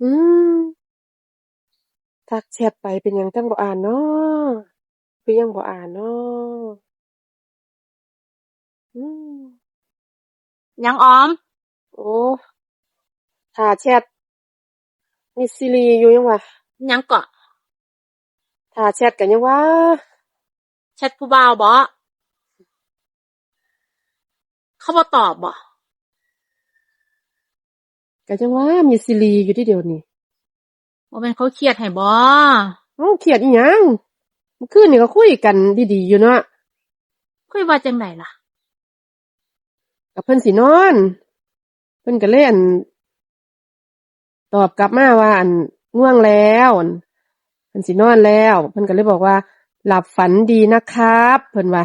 อืมทักแชตไปเป็นหยังจังบ่อ่านน้อ คือยังบ่อ่านน้อ อืมหยังออม โอ้ ท่าแชต มีซีรีส์อยู่ยังวะ หยังเกาะท่าแชตกันยังวะ แชทผู้บ่าวบ่เขาบ่ตอบบ่ ก็ยังว่ามีซีรีส์อยู่ที่เดียวนี่บ่แม่นเขาเครียดให้บ่เอ้าเครียดอีหยังเมื่อคืนนี่ก็คุยกันดีๆอยู่เนาะคุยว่าจังไดล่ะกับเพิ่นสินอน เพิ่นก็เลยอั่นตอบกลับมาว่าอั่นง่วงแล้วอั่นเพิ่นสินอนแล้ว เพิ่นก็เลยบอกว่า หลับฝันดีนะครับ เพิ่นว่า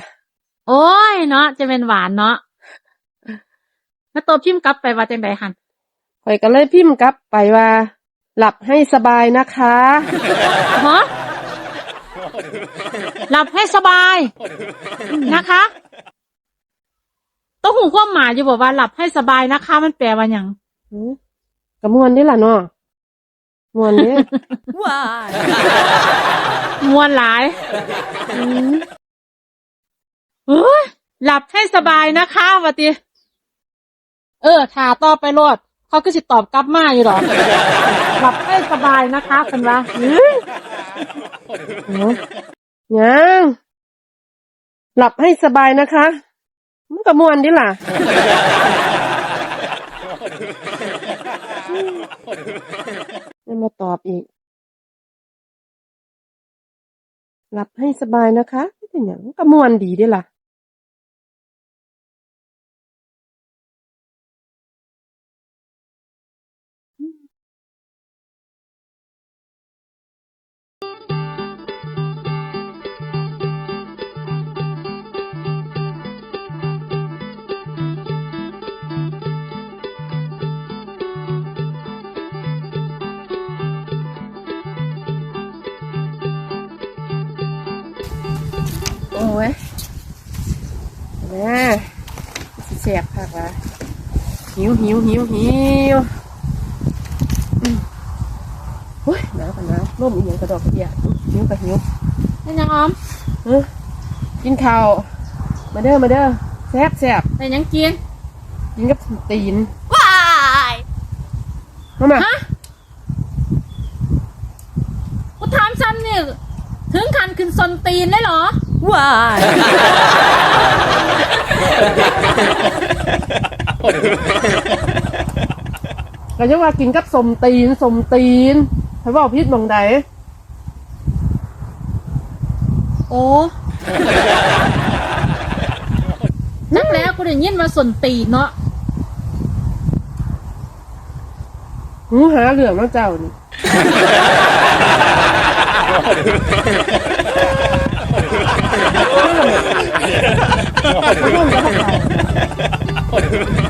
โอ้ยเนาะจะเป็นหวานเนาะแล้วตัวพิมพ์กลับไปว่าจังไดหั่น ข่อยก็เลยพิมพ์กลับไปว่า หลับให้สบายนะคะ ฮะหลับให้สบายนะคะต้องหูความหมายอยู่บอกว่าหลับให้สบายนะคะ มันแปลว่าหยังหืมกระมวลนี่ล่ะเนาะมวนนี่มวนหลายเฮ้ยหลับให้สบายนะคะวะติ เออถาต่อไปโลด เขาก็สิตอบกลับมาอยู่หรอกหลับให้สบายนะคะเป็นว่าเนาะยังหลับให้สบายนะคะมันกระมวลนี่ล่ะยังมาตอบอีก หลับให้สบายนะคะเป็นอย่างกระมวลดีเด้ล่ะ โอ้ยแม่สิแสบคักว่ะหิวหิวหิวหิวอืมโอ้ยหนาวกันหนาวร่มอีหยังกระดอกกระเดียหิวกับหิวเป็นยังออมเอ้อกินข้าวมาเด้อมาเด้อแซ่บแซ่บเป็นยังกินกินกับตีนว้ายเข้ามาฮะกูถามซ้ำนี่ถึงคันขึ้นซนตีนเลยเหรอ ว้ายก็ยังว่ากินกับสมตีนสมตีนใครบอกพิษบองใดโอ้นักแล้วกูได้ยินมาสนตีนเนาะหูหาเหลืองน้องเจ้านี่ ハハハハ。